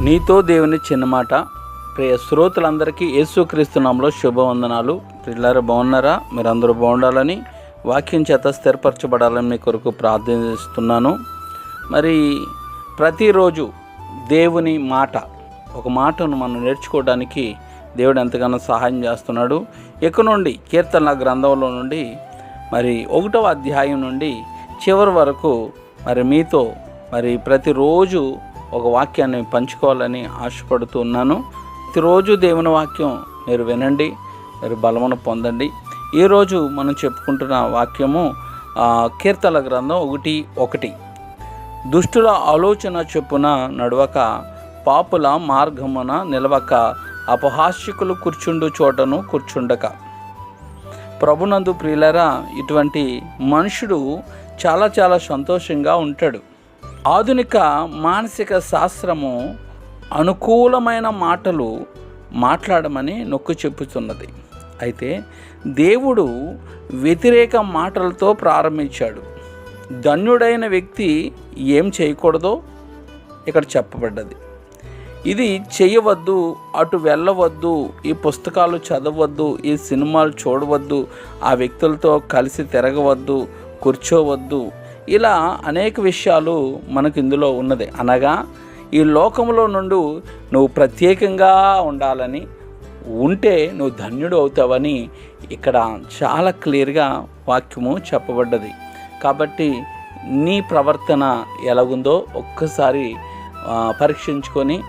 నీతో దేవుని చిన్న మాట ప్రియ శ్రోతలందరికీ యేసుక్రీస్తునామంలో శుభవందనాలు. పిల్లలు బాగున్నారా? మీరందరూ బాగుండాలని వాక్యం చేత స్థిరపరచబడాలని మీ కొరకు ప్రార్థిస్తున్నాను. మరి ప్రతిరోజు దేవుని మాట ఒక మాటను మనం నేర్చుకోవడానికి దేవుడు ఎంతగానో సహాయం చేస్తున్నాడు. ఇక్కడ నుండి కీర్తన గ్రంథంలో నుండి మరి ఒకటవ అధ్యాయం నుండి చివరి వరకు మరి మీతో మరి ప్రతిరోజు ఒక వాక్యాన్ని పంచుకోవాలని ఆశపడుతూ ఉన్నాను. ప్రతిరోజు దేవుని వాక్యం మీరు వినండి మీరు బలమును పొందండి. ఈరోజు మనం చెప్పుకుంటున్న వాక్యము కీర్తల గ్రంథం ఒకటి ఒకటి. దుష్టుల ఆలోచన చొప్పున నడవక పాపుల మార్గమున నిలవక అపహాస్యకులు కూర్చుండు చోటను కూర్చుండక. ప్రభునందు ప్రియులరా ఇటువంటి మనుషుడు చాలా చాలా సంతోషంగా ఉంటాడు. ఆధునిక మానసిక శాస్త్రము అనుకూలమైన మాటలు మాట్లాడమని నొక్కు చెప్పుతున్నది. అయితే దేవుడు వ్యతిరేక మాటలతో ప్రారంభించాడు. ధన్యుడైన వ్యక్తి ఏం చేయకూడదో ఇక్కడ చెప్పబడ్డది. ఇది చేయవద్దు అటు వెళ్ళవద్దు ఈ పుస్తకాలు చదవద్దు ఈ సినిమాలు చూడవద్దు ఆ వ్యక్తులతో కలిసి తిరగవద్దు కూర్చోవద్దు ఇలా అనేక విషయాలు మనకు ఇందులో ఉన్నది. అనగా ఈ లోకంలో నుండి నువ్వు ప్రత్యేకంగా ఉండాలని ఉంటే నువ్వు ధన్యుడు అవుతావని ఇక్కడ చాలా క్లియర్గా వాక్యము చెప్పబడ్డది. కాబట్టి నీ ప్రవర్తన ఎలాగుందో ఒక్కసారి పరీక్షించుకొని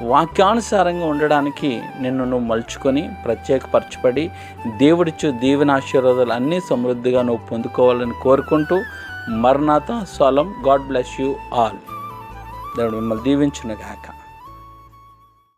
వాక్యానుసారంగా ఉండడానికి నిన్ను నువ్వు మలుచుకొని ప్రత్యేకపరచబడి దేవుడిచ్చు దీవెన ఆశీర్వాదాలు అన్నీ సమృద్ధిగా నువ్వు పొందుకోవాలని కోరుకుంటూ మర్నాథ స్వలం. God bless you all. దేవుడు మిమ్మల్ని దీవించును గాక